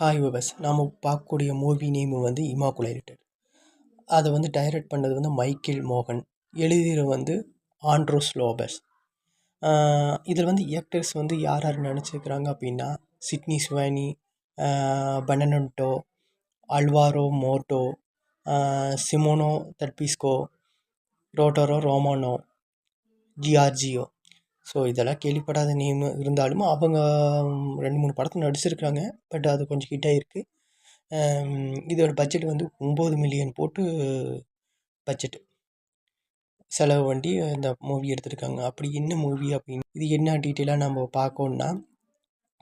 Hi விவஸ் நாம் பார்க்கக்கூடிய movie name வந்து இமாக்குலேட்டட் அதை வந்து டைரக்ட் பண்ணது வந்து மைக்கேல் மோகன். எழுதியது வந்து ஆண்ட்ரோஸ் லோபஸ். இதில் வந்து ஆக்டர்ஸ் வந்து யார் யார் நினச்சிக்கிறாங்க அப்படின்னா சிட்னி சுவானி பனனன்டோ அல்வாரோ மோட்டோ சிமோனோ தட்பிஸ்கோ ரோட்டோரோ ரோமானோ ஜியார்ஜியோ ஸோ இதெல்லாம் கேள்விப்படாத நேம். இருந்தாலும் அவங்க ரெண்டு மூணு படத்தில் நடிச்சிருக்காங்க பட் அது கொஞ்சம் ஹிட் இருக்குது இதோட பட்ஜெட் வந்து ஒம்பது மில்லியன் போட்டு பட்ஜெட் செலவு பண்ணி இந்த மூவி எடுத்திருக்காங்க. அப்படி என்ன மூவி அப்படின்னு இது என்ன டீட்டெயிலாக நம்ம பார்க்கணுன்னா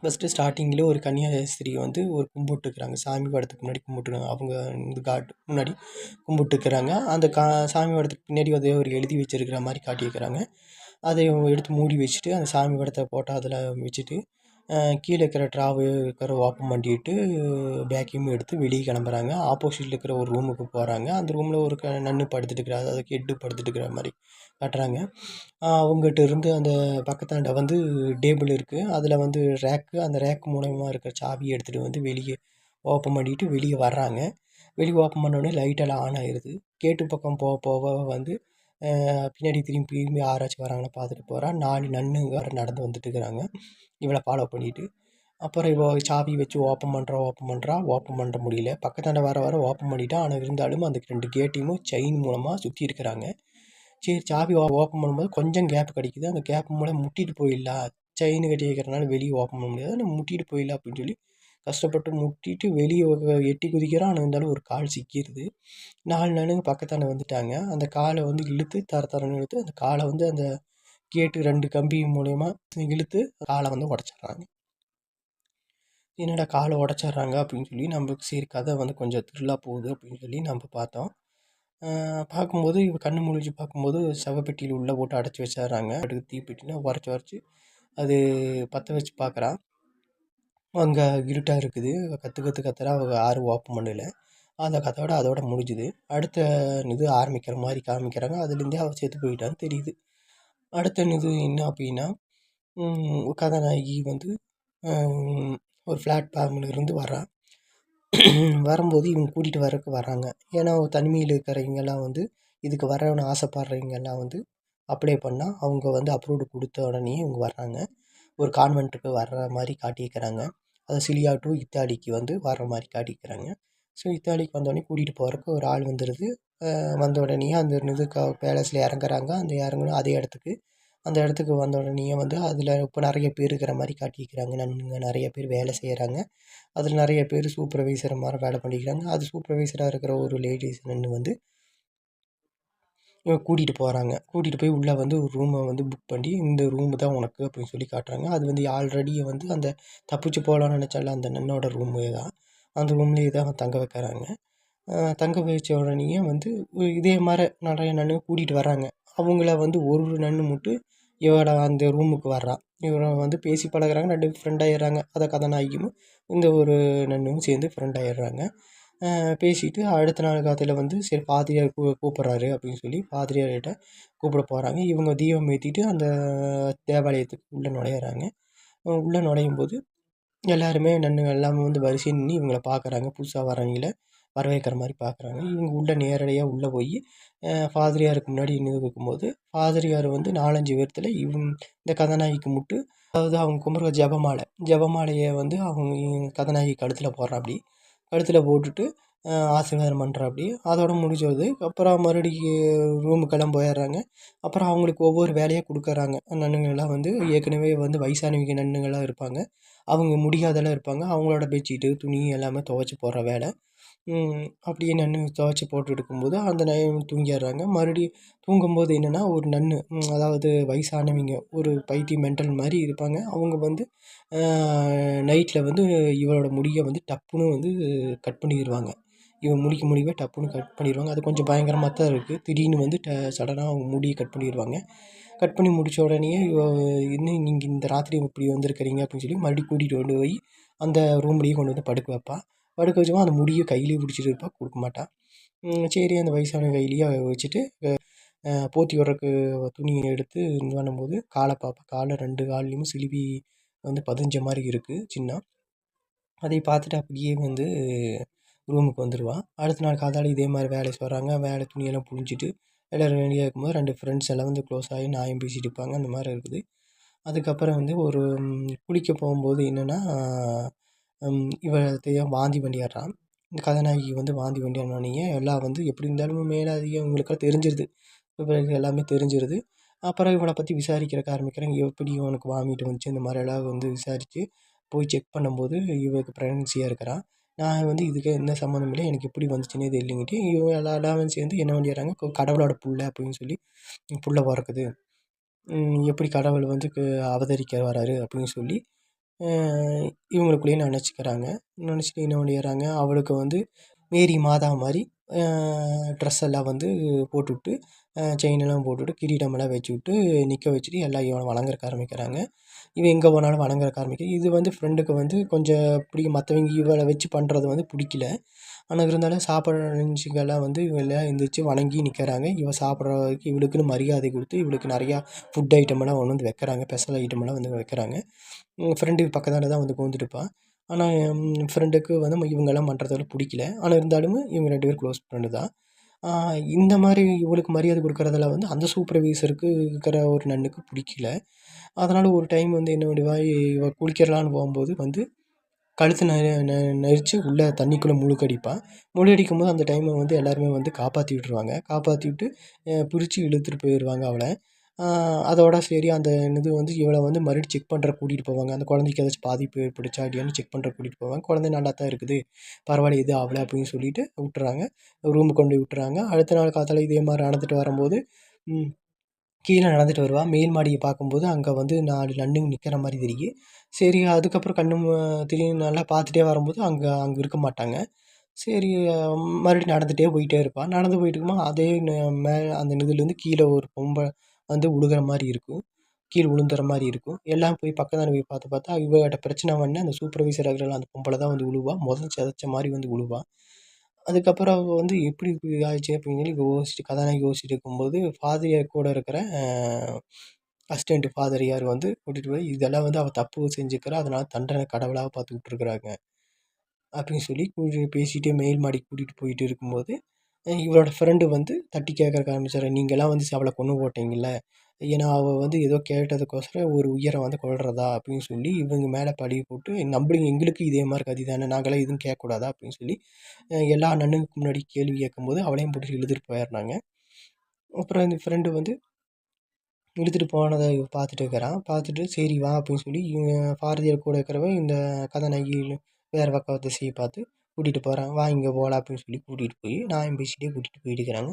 ஃபஸ்ட்டு ஸ்டார்டிங்கில் ஒரு கன்னியாஸ்திரி வந்து ஒரு கும்பிட்டுருக்குறாங்க. சாமி படத்துக்கு முன்னாடி கும்பிட்டுருக்காங்க. அவங்க இந்த காட் முன்னாடி கும்பிட்டுருக்குறாங்க. அந்த கா சாமி படத்துக்கு பின்னாடி வந்து ஒரு எழுதி வச்சிருக்கிற மாதிரி காட்டியிருக்கிறாங்க. அதை எடுத்து மூடி வச்சுட்டு அந்த சாமி படத்தை போட்டு அதில் வச்சுட்டு கீழே இருக்கிற ட்ராவு இருக்கிற ஓப்பன் பண்ணிட்டு பேக்கையும் எடுத்து வெளியே கிளம்புறாங்க. ஆப்போசிட்டில் இருக்கிற ஒரு ரூமுக்கு போகிறாங்க அந்த ரூமில் ஒரு க நன்னு படுத்துட்டு இருக்கிற அதாவது கெட்டு படுத்துட்டு இருக்கிற மாதிரி காட்டுறாங்க. அவங்ககிட்ட இருந்து அந்த பக்கத்தாண்ட வந்து டேபிள் இருக்குது அதில் வந்து ரேக்கு அந்த ரேக் மூலயமா இருக்கிற சாவியை எடுத்துகிட்டு வந்து வெளியே ஓப்பன் பண்ணிவிட்டு வெளியே வர்றாங்க. வெளியே ஓப்பன் பண்ணோடனே லைட்டெல்லாம் ஆன் ஆயிடுது கேட்டு பக்கம் போக போக வந்து பின்னாடி திரும்பி திரும்பி யாராச்சும் வராங்களா பார்த்துட்டு போகிறா நாலு நன்னுங்க நடந்து வந்துட்டு இருக்கிறாங்க இவளை ஃபாலோ பண்ணிட்டு. அப்புறம் இவ சாவி வச்சு ஓப்பன் பண்ணுறா ஓப்பன் பண்ணுறா ஓப்பன் பண்ணுற முடியல. பக்கத்தாண்ட வர வர ஓப்பன் பண்ணிட்டா. ஆனால் இருந்தாலும் அந்த ரெண்டு கேட்டையும் செயின் மூலமாக சுற்றி இருக்கிறாங்க. சரி சாவி ஓப்பன் பண்ணும்போது கொஞ்சம் கேப் கிடைக்குது. அந்த கேப் மூலம் முட்டிட்டு போயிடலாம் செயின் கட்டி வைக்கிறனால வெளியே ஓப்பன் பண்ண முடியாது. நம்ம முட்டிட்டு போயிடலாம் அப்படின்னு சொல்லி கஷ்டப்பட்டு முட்டிட்டு வெளியே எட்டி குதிக்கிறான். ஆனால் இருந்தாலும் ஒரு கால் சிக்கிடுது நாலு நனுங்க பக்கத்தாண்ட வந்துட்டாங்க. அந்த காலை வந்து இழுத்து தர தரன்னு இழுத்து அந்த காலை வந்து அந்த கேட்டு ரெண்டு கம்பி மூலயமா இழுத்து காலை வந்து உடச்சிட்றாங்க. என்னடா காலை உடச்சிட்றாங்க அப்படின்னு சொல்லி நம்மளுக்கு சரி கதை வந்து கொஞ்சம் த்ரில்லாக போகுது அப்படின்னு சொல்லி நம்ம பார்த்தோம். பார்க்கும்போது இவ கண்ணு முழிச்சு பார்க்கும்போது சவப்பெட்டியில் உள்ளே போட்டு அடைச்சி வச்சிடுறாங்க. அடுத்து தீப்பெட்டினா உரைச்சி உரைச்சி அது பற்ற வச்சு பார்க்குறான். அங்கே இருட்டாக இருக்குது. கற்று கற்று கத்துறா அவங்க யாரும் ஓப்பன் பண்ணல. அந்த கதையோட அதோட முடிஞ்சுது. அடுத்த இது ஆரம்பிக்கிற மாதிரி காமிக்கிறாங்க. அதுலேருந்தே அவள் செத்து போயிட்டான்னு தெரியுது. அடுத்த இது என்ன அப்படின்னா கதாநாயகி வந்து ஒரு பிளாட்ஃபார்மில் இருந்து வரான் வரும்போது இவங்க கூட்டிகிட்டு வரக்கு வர்றாங்க. ஏன்னா தனிமையில் இருக்கிறவங்கெல்லாம் வந்து இதுக்கு வரணும்னு ஆசைப்படுறவங்கெல்லாம் வந்து அப்ளை பண்ணால் அவங்க வந்து அப்ரூவ்டு கொடுத்த உடனே இவங்க வர்றாங்க. ஒரு கான்வென்ட்டுக்கு வர்ற மாதிரி காட்டியிருக்கிறாங்க. அது சிலியா டு இத்தாலிக்கு வந்து வர மாதிரி காட்டிக்கிறாங்க. ஸோ இத்தாலிக்கு வந்தோடனே கூட்டிகிட்டு போகிறக்கு ஒரு ஆள் வந்துடுது வந்த உடனே அந்த இது க பேலஸில் இறங்குறாங்க. அந்த இறங்கணும் அதே இடத்துக்கு. அந்த இடத்துக்கு வந்த உடனே வந்து அதில் இப்போ நிறைய பேர் இருக்கிற மாதிரி காட்டியிருக்கிறாங்க நன்னுங்க நிறைய பேர் வேலை செய்கிறாங்க அதில் நிறைய பேர் சூப்பர்வைசர் மாதிரி வேலை பண்ணிக்கிறாங்க. அது சூப்பர்வைசராக இருக்கிற ஒரு லேடிஸ் நின்று வந்து கூட்டிகிட்டு போகிறாங்க கூட்டிகிட்டு போய் உள்ளே வந்து ஒரு ரூமை வந்து புக் பண்ணி இந்த ரூமு தான் உனக்கு அப்படின்னு சொல்லி காட்டுறாங்க. அது வந்து ஆல்ரெடி வந்து அந்த தப்பிச்சு போகலான்னு நினச்சால அந்த நன்னோட ரூமே தான். அந்த ரூம்லேயே தான் தங்க வைக்கிறாங்க. தங்க வச்ச உடனேயே வந்து இதே மாதிரி நிறைய நன்னு கூட்டிகிட்டு வர்றாங்க. அவங்கள வந்து ஒரு நன்னு மட்டும் இவட அந்த ரூமுக்கு வர்றான். இவரை வந்து பேசி பழகுறாங்க. ரெண்டு ஃப்ரெண்ட் ஆகிடுறாங்க அதை கதை கதாநாயகியும் இந்த ஒரு நன்னும் சேர்ந்து ஃப்ரெண்ட் ஆயிடுறாங்க. பேசிட்டு அடுத்த நாள் காலையில் வந்து சரி பாதிரியார் கூ கூப்பிட்றாரு அப்படின்னு சொல்லி பாதிரியார்கிட்ட கூப்பிட போகிறாங்க இவங்க தீபம் ஏற்றிட்டு அந்த தேவாலயத்துக்கு உள்ளே நுழையிறாங்க. உள்ளே நுழையும் போது எல்லாருமே நன்னுங்க எல்லாமே வந்து வரிசையாக நின்று இவங்கள பார்க்குறாங்க புதுசாக வரவங்கள வரவேற்கிற மாதிரி பார்க்குறாங்க இவங்க உள்ளே நேரடியாக உள்ளே போய் ஃபாதிரியாருக்கு முன்னாடி நின்று இருக்கும்போது ஃபாதிரியார் வந்து நாலஞ்சு பேர்த்தில் இவங்க இந்த கதாநாயகிக்கு முட்டு அதாவது அவங்க கும்பிட்ற ஜெபமாலை ஜபமாலையை வந்து அவங்க கதாநாயகி கழுத்தில் போடுறாப்படி கழுத்தில் போட்டுட்டு ஆசீர்வாதம் பண்ணுறாப்படி அதோட முடிஞ்சது. அப்புறம் மறுபடியும் ரூமுக்கெல்லாம் போயிடுறாங்க. அப்புறம் அவங்களுக்கு ஒவ்வொரு வேலையாக கொடுக்குறாங்க. நன்னுங்கள்லாம் வந்து ஏற்கனவே வந்து வயசானவங்க நன்னுங்கள்லாம் இருப்பாங்க. அவங்க முடியாதெல்லாம் இருப்பாங்க. அவங்களோட பெட்ஷீட்டு துணி எல்லாமே துவைச்சி போடுற வேலை. அப்படியே நன்று துவைச்சி போட்டு எடுக்கும்போது அந்த நையம் தூங்கிடுறாங்க. மறுபடியும் தூங்கும்போது என்னென்னா ஒரு நன்னு அதாவது வயசானவங்க ஒரு பைத்தியம் மென்டல் மாதிரி இருப்பாங்க. அவங்க வந்து நைட்டில் வந்து இவளோட முடியை வந்து டப்புன்னு வந்து கட் பண்ணிடுவாங்க. இவன் முடிக்க முடியவே டப்புன்னு கட் பண்ணிடுவாங்க. அது கொஞ்சம் பயங்கரமாக தான் இருக்குது திடீர்னு வந்து ட சடனாக அவங்க முடியை கட் பண்ணிடுவாங்க. கட் பண்ணி முடித்த உடனேயே இவ இன்னும் நீங்கள் இந்த ராத்திரி இப்படி வந்திருக்கிறீங்க அப்படின்னு சொல்லி மறுபடியும் கூட்டிகிட்டு கொண்டு போய் அந்த ரூம்லேயே கொண்டு வந்து படுக்க வைப்பா. படுக்க வச்சோமா அந்த முடியை கையிலேயே பிடிச்சிட்டு இருப்பா கொடுக்க மாட்டாள் சரி அந்த வயசான கையிலேயே வச்சுட்டு போத்தி விட்றக்கு துணியை எடுத்து இது பண்ணும்போது காலை பார்ப்பேன் காலை ரெண்டு கால்லேயும் சிலுவி வந்து பதிஞ்ச மாதிரி இருக்குது சின்ன. அதை பார்த்துட்டு அப்படியே வந்து ரூமுக்கு வந்துடுவான் அடுத்த நாள் காத்தால இதே மாதிரி வேலைக்கு வராங்க வேலை துணியெல்லாம் புழிஞ்சிட்டு எல்லோரும் ரெடியாக இருக்கும்போது ரெண்டு ஃப்ரெண்ட்ஸ் எல்லாம் வந்து க்ளோஸ் ஆகி நாயும் பேசிட்டு இருப்பாங்க. அந்த மாதிரி இருக்குது. அதுக்கப்புறம் வந்து ஒரு குளிக்க போகும்போது என்னென்னா இவ வாந்தி பண்ணிடுறான். இந்த கதாநாயகி வந்து வாந்தி பண்ணிடுறோன்னயே எல்லாம் வந்து எப்படி இருந்தாலும் மேலதிகம் இவங்களுக்கெல்லாம் தெரிஞ்சிருது. இவங்களுக்கு எல்லாமே தெரிஞ்சிருது. அப்புறம் இவனை பற்றி விசாரிக்கிறக்கு ஆரம்பிக்கிறாங்க. எப்படி இவனுக்கு வாமிட் வந்துச்சு இந்த மாதிரியெல்லாம் வந்து விசாரித்து போய் செக் பண்ணும்போது இவளுக்கு ப்ரெக்னன்சியாக இருக்கிறான். நான் வந்து இதுக்கு எந்த சம்மந்தம் இல்லை. எனக்கு எப்படி வந்துச்சுன்னே தெரியலங்கிட்டு இவங்க எல்லா எல்லாரும் சேர்ந்து என்ன பண்ணிடுறாங்க கடவுளோட புள்ள அப்படின்னு சொல்லி புள்ள பிறக்குது. எப்படி கடவுள் வந்து அவதரிக்க வராரு அப்படின்னு சொல்லி இவங்களுக்குள்ளேயே நினச்சிக்கிறாங்க. நினச்சிட்டு என்ன பண்ணிடுறாங்க? அவளுக்கு வந்து மேரி மாதா மாதிரி ட்ரெஸ் எல்லாம் வந்து போட்டுவிட்டு செயினெல்லாம் போட்டுவிட்டு கிரீடமெல்லாம் வச்சுவிட்டு நிற்க வச்சுட்டு எல்லாம் இவனை வணங்குறக்கு ஆரம்பிக்கிறாங்க. இவன் எங்கே போனாலும் வணங்குறக்கு ஆரம்பிக்க இது வந்து ஃப்ரெண்டுக்கு வந்து கொஞ்சம் பிடிக்கும். மற்றவங்க இவளை வச்சு பண்ணுறது வந்து பிடிக்கல. ஆனால் இருந்தாலும் சாப்பிட்ற நிகழ்ச்சிகள்லாம் வந்து இவெல்லாம் எழுந்திரிச்சி வணங்கி நிற்கிறாங்க இவள் சாப்பிட்ற வரைக்கும் இவளுக்குன்னு மரியாதை கொடுத்து இவளுக்கு நிறையா ஃபுட் ஐட்டமெல்லாம் ஒன்று வந்து வைக்கிறாங்க. ஸ்பெஷல் ஐட்டமெல்லாம் வந்து வைக்கிறாங்க. ஃப்ரெண்டு பக்கத்தால் தான் வந்து உட்காந்துட்டுருப்பான் ஆனால் என் ஃப்ரெண்டுக்கு வந்து இவங்கெல்லாம் பண்ணுறதால பிடிக்கல. ஆனால் இருந்தாலும் இவங்க ரெண்டு பேரும் க்ளோஸ் ஃப்ரெண்டு தான். இந்த மாதிரி இவளுக்கு மரியாதை கொடுக்குறதுல வந்து அந்த சூப்பர்வைசருக்கு இருக்கிற ஒரு நன்னுக்கு பிடிக்கல. அதனால் ஒரு டைம் வந்து என்ன பண்ணுவா இவ குளிக்கிறலான்னு போகும்போது வந்து கழுத்து நெ நெ நெரிச்சு உள்ளே தண்ணிக்குள்ளே முழுக்கடிப்பான் முழுக்கடிக்கும் போது அந்த டைமை வந்து எல்லாருமே வந்து காப்பாற்றி விட்டுருவாங்க. காப்பாற்றி விட்டு பிடிச்சி இழுத்துட்டு போயிடுவாங்க அவளை. அதோட சரி அந்த இது வந்து இவளை வந்து மறுபடியும் செக் பண்ணுற கூட்டிகிட்டு போவாங்க. அந்த குழந்தைக்கு ஏதாச்சும் பாதிப்பு ஏற்பட்டுச்சா இல்லையான்னு செக் பண்ணுற கூட்டிகிட்டு போவாங்க. குழந்தை நல்லா தான் இருக்குது. பரவாயில்ல எதுவும் ஆகல அப்படின்னு சொல்லிட்டு விட்டுறாங்க. ரூமுக்கு கொண்டு போய் விட்டுறாங்க. அடுத்த நாள் காத்தால இதே மாதிரி நடந்துட்டு வரும்போது கீழே நடந்துட்டு வருவாள் மேல் மாடியை பார்க்கும்போது அங்கே வந்து நாலு நண்டுங்க நிற்கிற மாதிரி தெரியும் சரி அதுக்கப்புறம் கண்ணு திடீர்னு நல்லா பார்த்துட்டே வரும்போது அங்கே அங்கே இருக்க மாட்டாங்க. சரி மறுபடியும் நடந்துகிட்டே போயிட்டே இருப்பாள் நடந்து போயிட்டு இருக்கும்போது அதே மேலே அந்த நிதிலேருந்து கீழே ஒரு பொம்பளை வந்து விழுகுற மாதிரி இருக்கும். கீழே விழுந்துற மாதிரி இருக்கும். எல்லாம் போய் பக்கத்தாண்ட போய் பார்த்து பார்த்தா இவகிட்ட பிரச்சனை பண்ண அந்த சூப்பர்வைசர் இருக்கிற அந்த பொம்பளை தான் வந்து விழுவா முதல் சிதைச்ச மாதிரி வந்து விழுவா அதுக்கப்புறம் அவள் வந்து எப்படி இப்படி ஆயிடுச்சு அப்படின்னு சொல்லி யோசிச்சுட்டு கதாநாயகி யோசிச்சுட்டு இருக்கும்போது ஃபாதர் கூட இருக்கிற அசிஸ்டண்ட் ஃபாதர் வந்து கூட்டிகிட்டு போய் இதெல்லாம் வந்து அவள் தப்பு செஞ்சுக்கிறா. அதனால் தண்டனை கடவுளாக பார்த்து விட்ருக்குறாங்க அப்படின்னு சொல்லி பேசிகிட்டே மேல் மாடிக்கு கூட்டிகிட்டு போயிட்டு இருக்கும்போது இவரோட ஃப்ரெண்டு வந்து தட்டி கேட்கறக்கு ஆரம்பிச்சார். நீங்கள்லாம் வந்து அவளை கொன்று போட்டீங்கள்ல ஏன்னா அவள் வந்து ஏதோ கேட்டதுக்கோசரம் ஒரு உயிரை வந்து கொல்றதா? அப்படின்னு சொல்லி இவங்க மேலே பழி போட்டு நம்மளுக்கு எங்களுக்கு இதே மாதிரி கதி தானே நாங்களாம் எதுவும் கேட்கக்கூடாதா? அப்படின்னு சொல்லி எல்லா நண்ணுக்கு முன்னாடி கேள்வி கேட்கும்போது அவளையும் போட்டு இழுத்துட்டு போயிடுறாங்க. அப்புறம் இந்த ஃப்ரெண்டு வந்து இழுத்துட்டு போனதை பார்த்துட்டு இருக்கிறான். பார்த்துட்டு சரி வா அப்படின்னு சொல்லி பாரதியார் கூட இருக்கிறவன் இந்த கதாநாயகி வேறு பக்கம் திசையை பார்த்து கூட்டிகிட்டு போகிறாங்க வா இங்கே போகலாம் அப்படின்னு சொல்லி கூட்டிகிட்டு போய் நாயம் பேசிகிட்டே கூட்டிகிட்டு போயிட்டுருக்கிறாங்க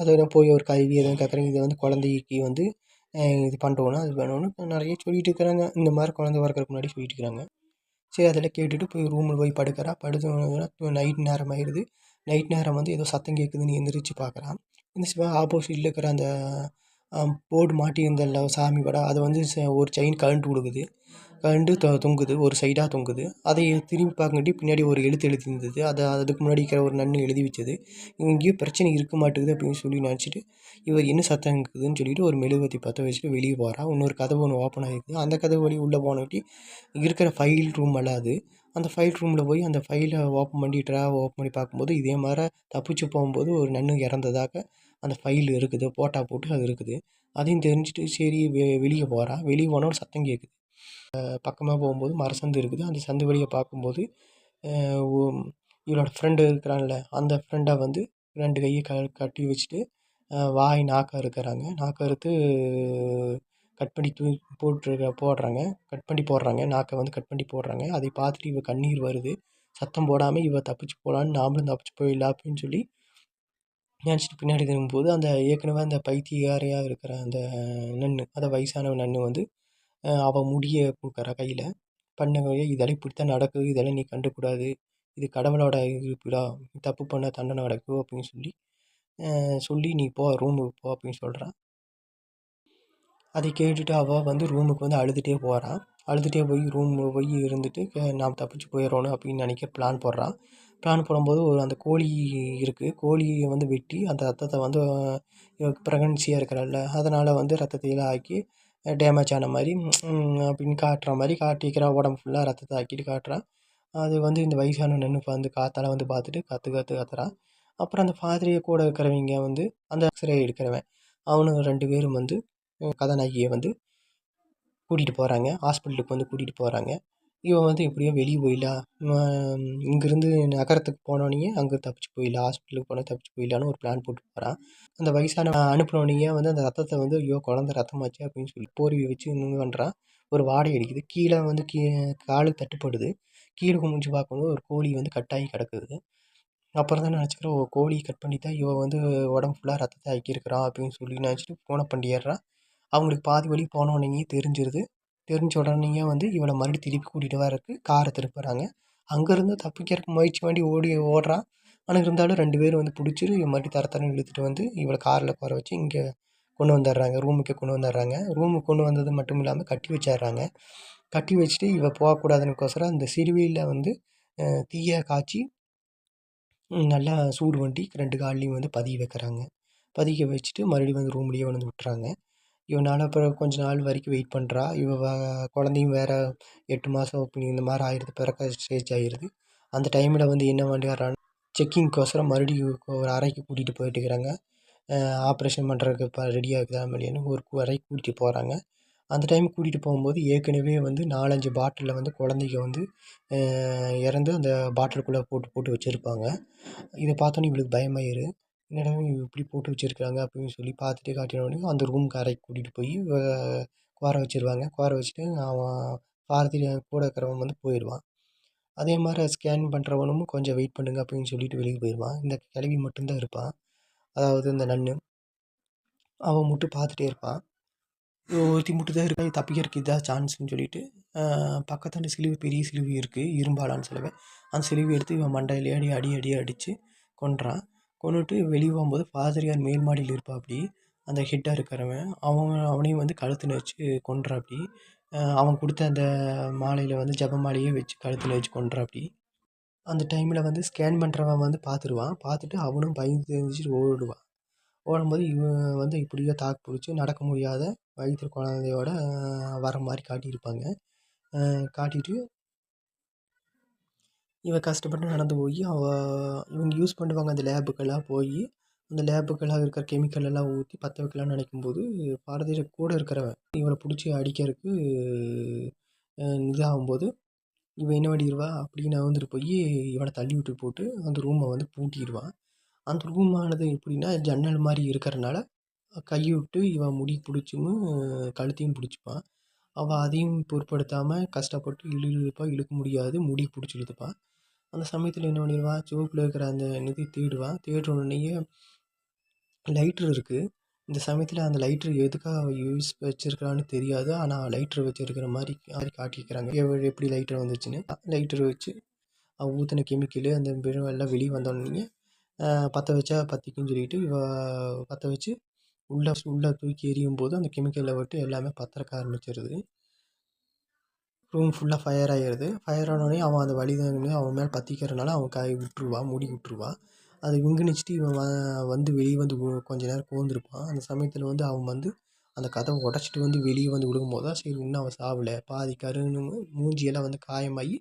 அதோட போய் ஒரு கல்வி எதுவும் கேட்குறாங்க இதை வந்து குழந்தைக்கு வந்து இது பண்ணுறோன்னா அது வேணும்னு நிறைய சொல்லிகிட்டு இருக்கிறாங்க. இந்த மாதிரி குழந்த பிறக்கறக்கு முன்னாடி சொல்லிகிட்டு இருக்கிறாங்க. சரி அதெல்லாம் கேட்டுட்டு போய் ரூமில் போய் படுக்கிறா. படுத்து நைட் நேரம் ஆயிடுது நைட் நேரம் வந்து ஏதோ சத்தம் கேட்குதுன்னு எந்திரிச்சு பார்க்குறான் எந்திரிச்சு ஆப்போசிட்டில் இருக்கிற அந்த போர்டு மாட்டியிருந்தல்ல சாமி படம் அதை வந்து ஒரு செயின் கழண்டு கொடுக்குது கண்டு தொ தொங்குது. ஒரு சைடாக தொங்குது. அதை திரும்பி பார்க்கங்காட்டி பின்னாடி ஒரு எழுத்து எழுதியிருந்தது. அதை அதுக்கு முன்னாடி இருக்கிற ஒரு நன்னு எழுதி வச்சது. எங்கேயோ பிரச்சனை இருக்க மாட்டேங்குது அப்படின்னு சொல்லி நினச்சிட்டு இவர் என்ன சத்தம் இருக்குதுன்னு சொல்லிட்டு ஒரு மெழுகுவத்தி பற்ற வச்சுட்டு வெளியே போகிறா இன்னொரு கதவு ஒன்று ஓப்பன் ஆகிடுது அந்த கதவு வழி உள்ளே போனவாட்டி இருக்கிற ஃபைல் ரூம் எல்லாம் அது. அந்த ஃபைல் ரூமில் போய் அந்த ஃபைலை ஓப்பன் பண்ணி ட்ராவை ஓப்பன் பண்ணி பார்க்கும்போது இதே மாதிரி தப்பிச்சு போகும்போது ஒரு நன்னு இறந்ததாக அந்த ஃபைல் இருக்குது. போட்டா போட்டு அது இருக்குது. அதையும் தெரிஞ்சுட்டு சரி வெ வெளியே போகிறா வெளியே போனால் சத்தம் கேட்குது. பக்கமாக போகும்போது மர சந்து இருக்குது. அந்த சந்து வழியாக பார்க்கும்போது இவளோட ஃப்ரெண்டு இருக்கிறான்ல அந்த ஃப்ரெண்டை வந்து ரெண்டு கையை க கட்டி வச்சுட்டு வாய் நாக்கை அறுக்கிறாங்க நாக்க அறுத்து கட் பண்ணி தூ போட்டுருக்க போடுறாங்க. கட் பண்ணி போடுறாங்க. நாக்கை வந்து கட் பண்ணி போடுறாங்க. அதை பார்த்துட்டு இவள் கண்ணீர் வருது. சத்தம் போடாமல் இவள் தப்பிச்சு போகலான்னு நாமளும் தப்பிச்சு போயிடலாம் அப்படின்னு சொல்லி நினச்சிட்டு பின்னாடி திரும்பும்போது அந்த ஏற்கனவே அந்த பைத்தியக்காரியாக இருக்கிற அந்த நன்னு அந்த வயசான நன்னு வந்து அவள் முடியை கொடுக்குறா கையில் பண்ணவே இதெல்லாம் இப்படித்தான் நடக்குது இதெல்லாம் நீ கண்டுக்கூடாது. இது கடவுளோட இருப்பிடா. தப்பு பண்ணால் தண்டனை நடக்கும் அப்படின்னு சொல்லி சொல்லி நீ போ ரூமுக்கு போ அப்படின்னு சொல்கிறான் அதை கேட்டுட்டு அவள் வந்து ரூமுக்கு வந்து அழுதுகிட்டே போகிறான் அழுதுகிட்டே போய் ரூமில் போய் இருந்துட்டு நாம் தப்பிச்சு போயிடணும் அப்படின்னு நினைக்க பிளான் போடுறான் பிளான் போடும்போது ஒரு அந்த கோழி இருக்குது கோழியை வந்து வெட்டி அந்த ரத்தத்தை வந்து ப்ரெக்னன்சியாக இருக்கிறாள்ல அதனால் வந்து ரத்தத்தையெல்லாம் ஆக்கி டேமேஜ் ஆன மாதிரி அப்படின்னு காட்டுற மாதிரி காட்டிக்கிறா. உடம்பு ஃபுல்லாக ரத்தத்தை ஆக்கிட்டு காட்டுறான் அது வந்து இந்த வயசான நின்று வந்து காத்தால் வந்து பார்த்துட்டு கற்று கற்று கத்துறான் அப்புறம் அந்த ஃபாதரையை கூட இருக்கிறவங்க வந்து அந்த எக்ஸ்ரே எடுக்கிறவன் அவனுங்க ரெண்டு பேரும் வந்து கதாநாயகியை வந்து கூட்டிகிட்டு போகிறாங்க ஹாஸ்பிட்டலுக்கு வந்து கூட்டிகிட்டு போகிறாங்க இவன் வந்து எப்படியோ வெளியே போயிடலாம் இங்கேருந்து நகரத்துக்கு போனோடனே அங்கே தப்பிச்சு போயிடலாம். ஹாஸ்பிட்டலுக்கு போனால் தப்பிச்சு போயிடலான்னு ஒரு பிளான் போட்டு போகிறான் அந்த வயசான அனுப்புனோடனே வந்து அந்த ரத்தத்தை வந்து ஐயோ குழந்த ரத்தமாச்சு அப்படின்னு சொல்லி போர்வையை வச்சு இது பண்ணுறான் ஒரு வாடை அடிக்குது. கீழே வந்து கீ காலு தட்டுப்படுது. கீழே குமிஞ்சு பார்க்கும்போது ஒரு கோழி வந்து கட்டாகி கிடக்குது. அப்புறம் தான் நினச்சிக்கிறேன் ஓ கோழி கட் பண்ணி தான் இவன் வந்து உடம்பு ஃபுல்லாக ரத்தத்தை ஆக்கியிருக்கிறான் அப்படின்னு சொல்லி நினச்சிட்டு ஃபோனை பண்ணிடுறான் அவங்களுக்கு பாதி வழி போனோடனேயே தெரிஞ்சிருது. தெரிஞ்ச உடனேயே வந்து இவளை மறுபடியும் திருப்பி கூட்டிகிட்டு வரக்கு காரை திருப்புறாங்க. அங்கேருந்து தப்பிக்கிறதுக்கு முயற்சி பண்ணி ஓடி ஓடுறான். ஆனால் இருந்தாலும் ரெண்டு பேரும் வந்து பிடிச்சிரு இவன் மறுபடியும் தர தரன்னு இழுத்துட்டு வந்து இவளை காரில் போகிற வச்சு இங்கே கொண்டு வந்துடுறாங்க ரூமுக்கே கொண்டு வந்துடுறாங்க ரூமுக்கு கொண்டு வந்தது மட்டும் இல்லாமல் கட்டி வச்சிடுறாங்க கட்டி வச்சுட்டு இவள் போகக்கூடாதுனுக்கோசரம் அந்த சிறுவையில் வந்து தீயை காய்ச்சி நல்லா சூடு பண்ணி ரெண்டு கால்லையும் வந்து பதிய வைக்கிறாங்க. பதிக்க வச்சுட்டு மறுபடியும் வந்து ரூம்லேயே வந்து விட்டுறாங்க. இவனால் அப்புறம் கொஞ்ச நாள் வரைக்கும் வெயிட் பண்ணுறா இவ குழந்தையும் வேறு எட்டு மாதம் இப்படி இந்த மாதிரி ஆயிடுது. பிறக்க ஸ்டேஜ் ஆயிடுது அந்த டைமில் வந்து என்ன பண்ணிடுறான் செக்கிங்க்கோசரம் மறுபடியும் ஒரு அறைக்கு கூட்டிகிட்டு போயிட்டுருக்குறாங்க ஆப்ரேஷன் பண்ணுறதுக்கு இப்போ ரெடியாக இருக்குதா இல்லையான்னு ஒரு அறைக்கு கூட்டிகிட்டு போகிறாங்க அந்த டைம் கூட்டிகிட்டு போகும்போது ஏற்கனவே வந்து நாலஞ்சு பாட்டிலில் வந்து குழந்தைங்க வந்து இறந்து அந்த பாட்டிலுக்குள்ளே போட்டு போட்டு வச்சுருப்பாங்க. இதை பார்த்தோன்னே இவளுக்கு பயமாயிடும் என்னடா இப்படி போட்டு வச்சுருக்காங்க அப்படின்னு சொல்லி பார்த்துட்டு காட்டினோடனே அந்த ரூமுக்கு அறைக்கு கூட்டிகிட்டு போய் உட்கார வச்சுருவாங்க. உட்கார வச்சுட்டு அவன் பாரதி கூட இருக்கிறவன் வந்து போயிடுவான் அதே மாதிரி ஸ்கேன் பண்ணுறவனும் கொஞ்சம் வெயிட் பண்ணுங்க அப்படின்னு சொல்லிட்டு வெளியே போயிடுவான் இந்த கிழவி மட்டும்தான் இருப்பான். அதாவது இந்த நன்னு. அவன் மட்டும் பார்த்துட்டே இருப்பான். ஒருத்தி மட்டும் தான் இருக்கா தப்பிக்கிறதுக்கு இதான் சான்ஸ்னு சொல்லிட்டு பக்கத்தாண்ட சிலுவை பெரிய சிலுவை இருக்குது இரும்பாலான்னு சொல்லுவேன் அந்த சிலுவை எடுத்து இவன் மண்டையிலே அடி அடி அடி அடித்து கொன்றான். கொண்டுட்டு வெளியே போகும்போது பாதிரியார் மேல் மாடியில் இருப்பாப்படி அந்த ஹெட்டாக இருக்கிறவன். அவன் அவனையும் வந்து கழுத்தில் வச்சு கொன்றாப்படி அவன் கொடுத்த அந்த மாலையில் வந்து ஜெப மாலையே வச்சு கழுத்தில் வச்சு கொன்றாப்படி அந்த டைமில் வந்து ஸ்கேன் பண்ணுறவன் வந்து பார்த்துருவான். பார்த்துட்டு அவனும் பயந்து தெரிஞ்சிட்டு ஓடிடுவான். ஓடும்போது இவன் வந்து இப்படியே தாக்கு பிடிச்சி நடக்க முடியாத வயிற்று குழந்தையோட வர மாதிரி காட்டியிருப்பாங்க. காட்டிட்டு இவன் கஷ்டப்பட்டு நடந்து போய் அவள் இவங்க யூஸ் பண்ணுவாங்க அந்த லேபுக்கெல்லாம் போய் அந்த லேபுக்கெல்லாம் இருக்கிற கெமிக்கல் எல்லாம் ஊற்றி பற்ற வைக்கலாம்னு நினைக்கும் போது பாரதியார் கூட இருக்கிறவன் இவனை பிடிச்சி அடிக்கிறதுக்கு இதாகும்போது இவன் என்ன பண்ணிடுவா? அப்படின்னு வந்துட்டு போய் இவனை தள்ளி விட்டு போட்டு அந்த ரூமை வந்து பூட்டிடுவான். அந்த ரூமானது எப்படின்னா ஜன்னல் மாதிரி இருக்கிறனால கையை விட்டு இவன் முடி பிடிச்சும் கழுத்தையும் பிடிச்சிப்பான். அவள் அதையும் பொருட்படுத்தாமல் கஷ்டப்பட்டு இழு இழுப்பாள் இழுக்க முடியாது முடி பிடிச்சி இழுத்துப்பான் அந்த சமயத்தில் என்ன பண்ணிடுவா? சிவப்பில் இருக்கிற அந்த நிதி தேடுவான் தேடுனோடனேயே லைட்ரு இருக்குது இந்த சமயத்தில் அந்த லைட்ரு எதுக்காக யூஸ் வச்சுருக்கான்னு தெரியாது. ஆனால் லைட்ரு வச்சுருக்கிற மாதிரி மாதிரி காட்டிக்கிறாங்க எப்படி லைட்ரு வந்துச்சுன்னு? லைட்ரு வச்சு ஊற்றின கெமிக்கலு அந்த எல்லாம் வெளியே வந்தோடனே பற்ற வச்சா பற்றிக்குன்னு சொல்லிட்டு இவ பற்ற வச்சு உள்ளே உள்ளே தூக்கி எறியும் போது அந்த கெமிக்கலை விட்டு எல்லாமே பற்றக்க ஆரம்பிச்சிருது. ரூம் ஃபுல்லாக ஃபயர் ஆகிடுது ஃபயர் ஆனோடனே அவன் அந்த வழி அவன் மேலே பற்றிக்கிறனால அவன் கை விட்டுருவான் மூடி விட்டுருவான் அதை விங்குனிச்சிட்டு இவன் வ வந்து வெளியே வந்து கொஞ்ச நேரம் கோந்துருப்பான் அந்த சமயத்தில் வந்து அவன் வந்து அந்த கதவை உடச்சிட்டு வந்து வெளியே வந்து விழுகும்போது தான் சரி இன்னும் அவன் சாவலை. பாதி கருன்னு மூஞ்சியெல்லாம் வந்து காயமாகி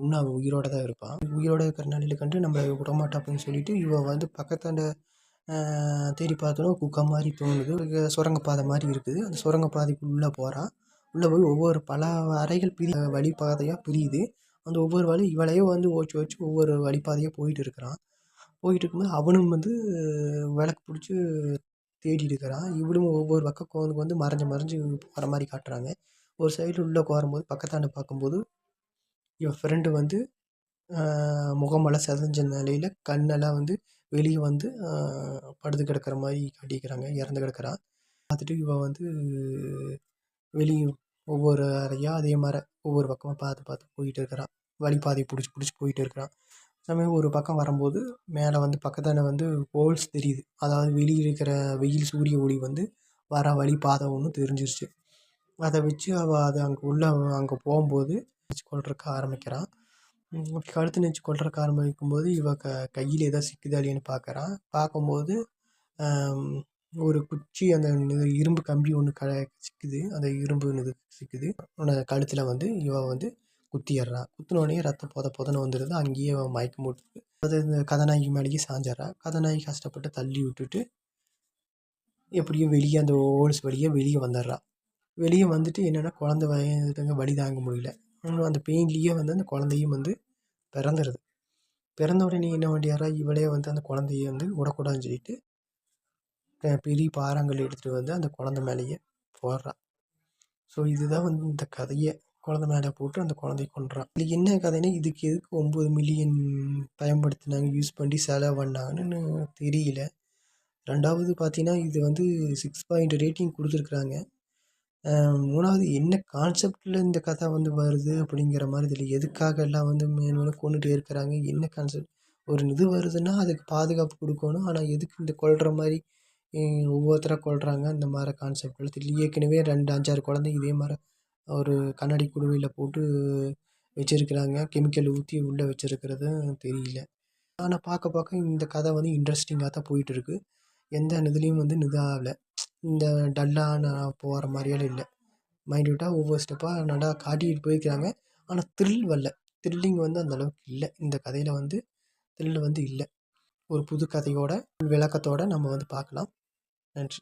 இன்னும் அவன் உயிரோடு தான் இருப்பான். உயிரோடு இருக்கிற நிலையில கண்டு நம்மளை விடமாட்டான் அப்படின்னு சொல்லிட்டு இவன் வந்து பக்கத்தாண்ட தேடி பார்த்தோன்னா குக்கா மாதிரி தோணுது. சுரங்கப்பாதை மாதிரி இருக்குது. அந்த சுரங்கப்பாதைக்குள்ளே போகிறான் உள்ளே போய் ஒவ்வொரு பல அறைகள் பிரி வழிப்பாதையாக பிரியுது. அந்த ஒவ்வொரு வழி இவளையே வந்து ஓச்சு ஓச்சு ஒவ்வொரு வழிப்பாதையாக போயிட்டு இருக்கிறான். போயிட்டு இருக்கும்போது அவனும் வந்து விளக்கு பிடிச்சி தேடிட்டு இருக்கிறான். இவளும் ஒவ்வொரு பக்கம் கோந்து வந்து மறைஞ்சு மறைஞ்சு போகிற மாதிரி காட்டுறாங்க. ஒரு சைடு உள்ளே போகும்போது பக்கத்தாண்ட பார்க்கும்போது இவன் ஃப்ரெண்டு வந்து முகமெல்லாம் செதஞ்ச நிலையில் கண்ணெல்லாம் வந்து வெளியே வந்து படுத்து கிடக்கிற மாதிரி காட்டிக்கிறாங்க இறந்து கிடக்கிறான். பார்த்துட்டு இவன் வந்து வெளியே ஒவ்வொரு அறையாக அதே மாதிரி ஒவ்வொரு பக்கமாக பார்த்து பார்த்து போயிட்டு இருக்கிறான். வழி பாதையை பிடிச்சி பிடிச்சி போயிட்டு இருக்கிறான். சமயம் ஒரு பக்கம் வரும்போது மேலே வந்து பக்கத்தாண்ட வந்து ஹோல்ஸ் தெரியுது. அதாவது வெளியே இருக்கிற வெயில் சூரிய ஒளி வந்து வர வழி பாதை ஒன்று தெரிஞ்சிருச்சு. அதை வச்சு அவள் அதை அங்கே உள்ளே அங்கே போகும்போது நெச்சு கொல்றதுக்கு ஆரம்பிக்கிறான். கழுத்து நெரிச்சு கொல்றதுக்கு ஆரம்பிக்கும் போது இவள் க கையில் ஏதோ சிக்குதா பார்க்குறான். பார்க்கும்போது ஒரு குச்சி அந்த இரும்பு கம்பி ஒன்று க சிக்குது. அந்த இரும்பு இது சிக்குது. அவனை கழுத்தில் வந்து இவன் வந்து குத்திடுறா குத்தினோடனே ரத்தம் பொத பொதன்னு வந்துடுது அங்கேயே அவன் மயக்கம் போட்டு அது இந்த கதாநாயகி மேலேயே சாஞ்சிட்றா. கதாநாயகி கஷ்டப்பட்டு தள்ளி விட்டுட்டு எப்படியும் வெளியே அந்த ஹோல்ஸ் வழியாக வெளியே வந்துடுறா. வெளியே வந்துட்டு என்னென்னா குழந்த வயதுங்க வழி தாங்க முடியல. இன்னும் அந்த பெயின்லேயே வந்து அந்த குழந்தையும் வந்து பிறந்துடுது பிறந்த உடனே என்ன பண்ணிடுறா? இவளே வந்து அந்த குழந்தைய வந்து விடக்கூடாதுன்னு சொல்லிட்டு பெரிய பாறாங்கல் எடுத்துகிட்டு வந்து அந்த குழந்த மேலேயே போடுறான். ஸோ இதுதான் வந்து இந்த கதையே குழந்த மேலே போட்டு அந்த குழந்தைய கொண்டுறான் இது என்ன கதைன்னா இதுக்கு எதுக்கு ஒம்பது மில்லியன் பயன்படுத்தினாங்க யூஸ் பண்ணி செலவு பண்ணாங்கன்னு தெரியல. ரெண்டாவது பார்த்தீங்கன்னா இது வந்து சிக்ஸ் பாயிண்ட் ரேட்டிங் கொடுத்துருக்குறாங்க. மூணாவது என்ன கான்செப்ட்டில் இந்த கதை வந்து வருது அப்படிங்கிற மாதிரி இதில் எதுக்காக எல்லாம் வந்து மேலும் கொண்டுகிட்டே இருக்கிறாங்க என்ன கான்செப்ட் ஒரு இது வருதுன்னா அதுக்கு பாதுகாப்பு கொடுக்கணும். ஆனால் எதுக்கு இந்த கொள்கிற மாதிரி ஒவ்வொருத்தராக கொல்கிறாங்க அந்த மாதிரி கான்செப்ட் தெரியல ஏற்கனவே ரெண்டு அஞ்சாறு குழந்தைங்க இதே மாதிரி ஒரு கண்ணாடி குடுவையில் போட்டு வச்சிருக்கிறாங்க. கெமிக்கல் ஊற்றி உள்ளே வச்சுருக்கிறதும் தெரியல. ஆனால் பார்க்க பார்க்க இந்த கதை வந்து இன்ட்ரெஸ்டிங்காக தான் போயிட்டுருக்கு. எந்த இதுலேயும் வந்து இதாகல. இந்த டல்லாக நான் போகிற மாதிரியெல்லாம் இல்லை மைன்யூட்டாக ஒவ்வொரு ஸ்டெப்பாக நல்லா காட்டிகிட்டு போயிருக்கிறாங்க. ஆனால் த்ரில் வரல. த்ரில்லிங் வந்து அந்த அளவுக்கு இல்லை. இந்த கதையில் வந்து த்ரில் வந்து இல்லை. ஒரு புது கதையோட விளக்கத்தோடு நம்ம வந்து பார்க்கலாம். நன்றி.